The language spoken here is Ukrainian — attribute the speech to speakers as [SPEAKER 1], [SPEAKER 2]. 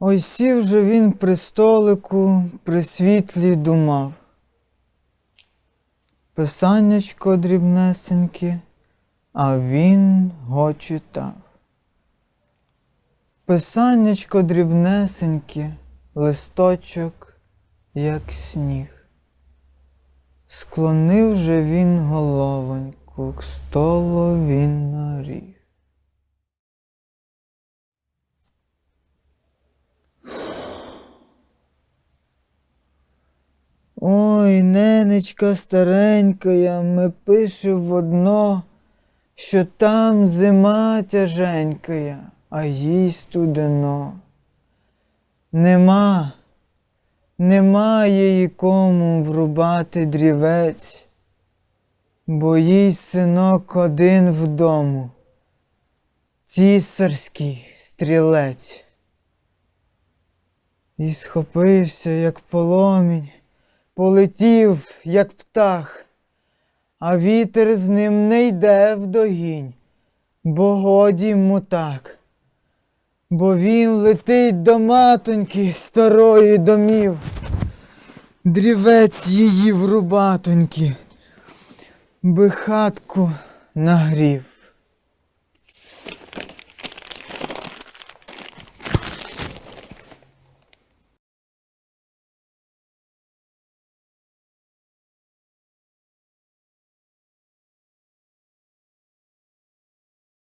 [SPEAKER 1] Ой сів же він при столику, при світлі думав. Писаннячко дрібнесеньке, а він го читав. Писаннячко дрібнесеньке, листочок, як сніг. Склонив же він головоньку, к столу він наріг. Ой, ненечка старенькая, ми пише в одно, що там зима тяженькая, а їй студено. Нема, нема їй кому врубати дрівець, бо їй синок один вдому, цісарський стрілець. І схопився, як поломінь, полетів, як птах, а вітер з ним не йде вдогінь, бо годі йому так. Бо він летить до матоньки старої домів, дрівець її врубатоньки, би хатку нагрів.